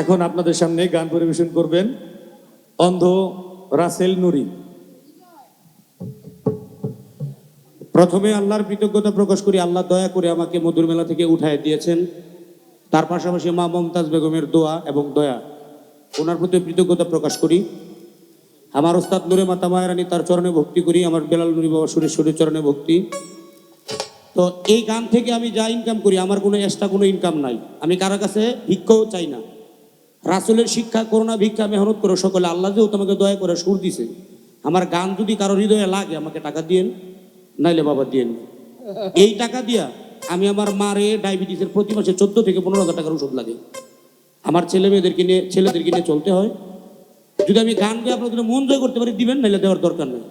এখন আপনাদের সামনে গান পরিবেশন করবেন অন্ধ রাসেল নুরি। প্রথমে আল্লাহর কৃতজ্ঞতা প্রকাশ করি, আল্লাহ দয়া করে আমাকে মধুর মেলা থেকে উঠায় দিয়েছেন। তার পাশাপাশি মা মমতাজ বেগমের দোয়া এবং দয়া, ওনার প্রতি কৃতজ্ঞতা প্রকাশ করি। আমার ওস্তাদ নুরে মাতা মায়েরানি তার চরণে ভক্তি করি, আমার বেলাল নুরি বাবা সুরেশ্বরের চরণে ভক্তি। তো এই গান থেকে আমি যা ইনকাম করি, আমার কোনো এক্সট্রা কোনো ইনকাম নাই। আমি কারও কাছে ভিক্ষাও চাই না। রাসুলের শিক্ষা, করোনা ভিক্ষা মেহনত করো। সকলে আল্লাহ যেও তোমাকে দয়া করে সুর দিছে, আমার গান যদি কারও হৃদয়ে লাগে, আমাকে টাকা দিয়েন, নাইলে বাবা দিয়েন। এই টাকা দিয়া আমি আমার মারে ডায়াবেটিসের প্রতি মাসে চোদ্দ থেকে পনেরো হাজার টাকার ওষুধ লাগে। আমার ছেলে মেয়েদেরকে নিয়ে ছেলেদেরকে নিয়ে চলতে হয়। যদি আমি গান দিয়ে আপনাদের মন জয় করতে পারি, দিবেন, নাইলে দেওয়ার দরকার নেই।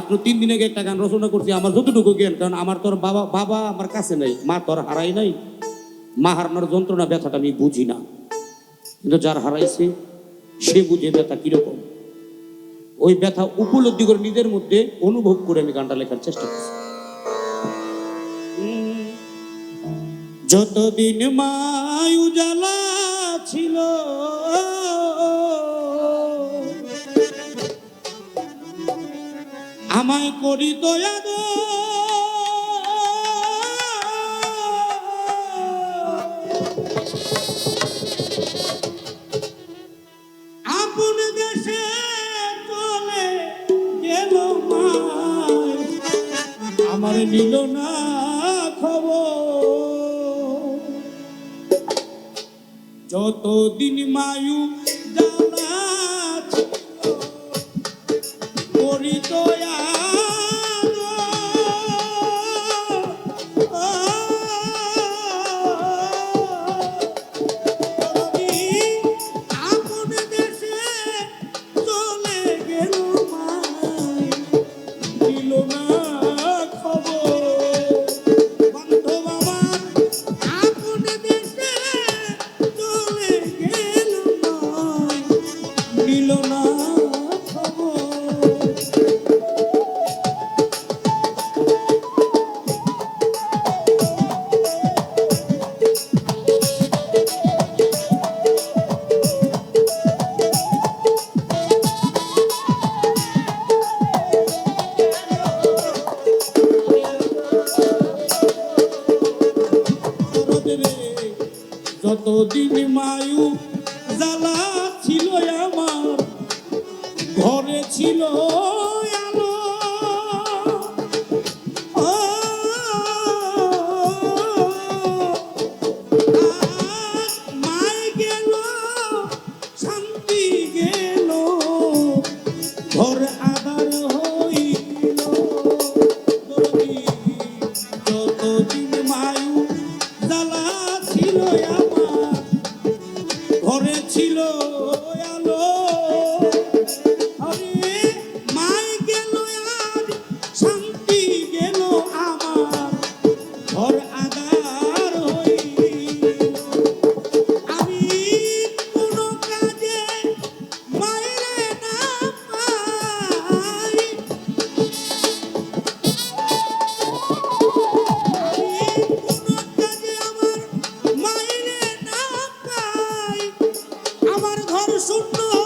মাত্র তিন দিন আগে একটা গান রচনা করছি, আমার যতটুকু জ্ঞান, কারণ আমার তোর বাবা বাবা আমার কাছে নাই, মা তোর হারাই নাই। মা হারানোর যন্ত্রণা, ব্যথাটা আমি বুঝি না। কিন্তু যার হারাইছে, সে বুঝে ব্যথা কীরকম। ওই ব্যথা উপলব্ধি করে নিজের মধ্যে অনুভব করে আমি গানটা লেখার চেষ্টা করছি। যতদিন মায়ু জ্বালা ছিল আমায় করি দয়া। আপন আমার নিল না খবর যতদিন মায়ু করি দয়া গো। যতদিন মায়ু জ্বালা ছিল আমার ঘরে ছিল আলো। মায় গেল শান্তি মায়ু জ্বালা ছিল আমার ঘর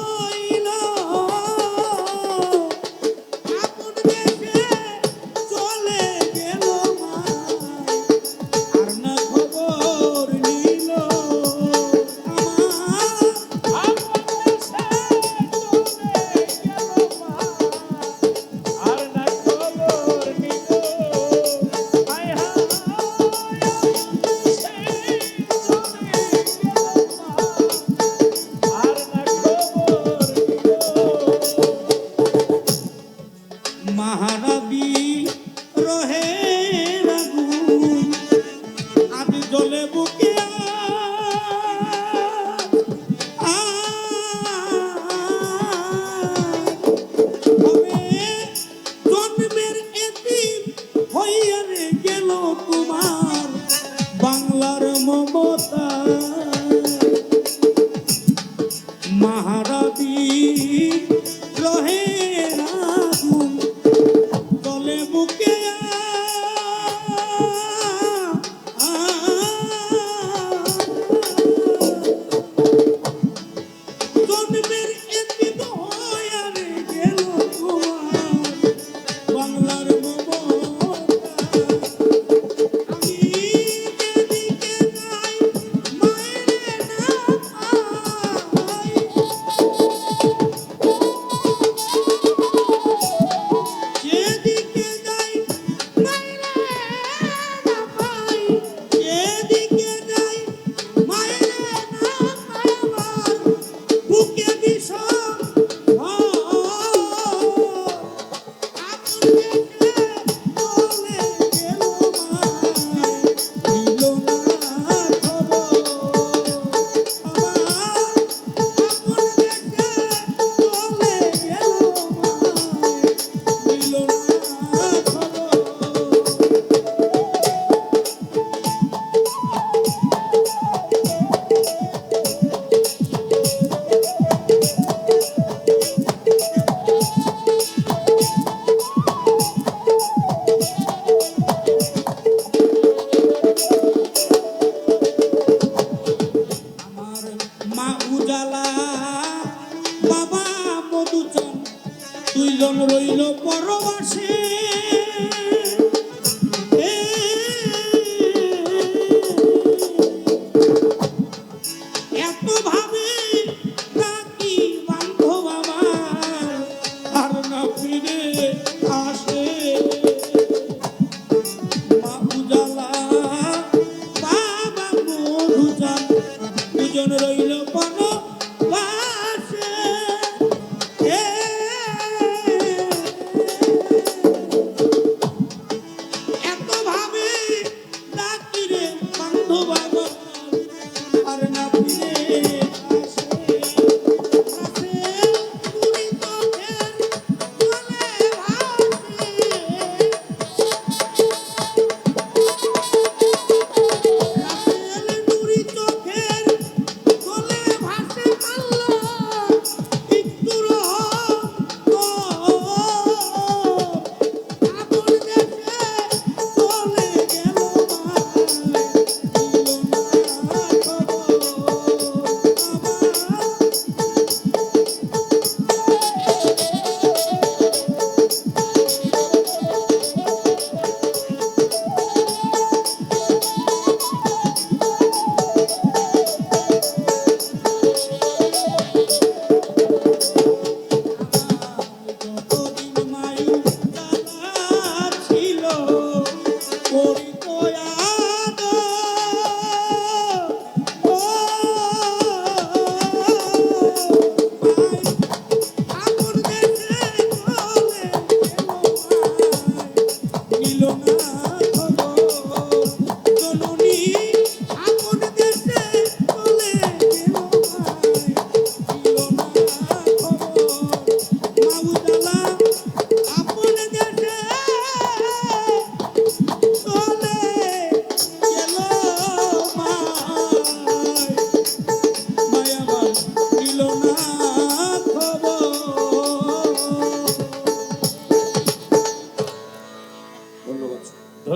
মিলন রইল পরবাসী।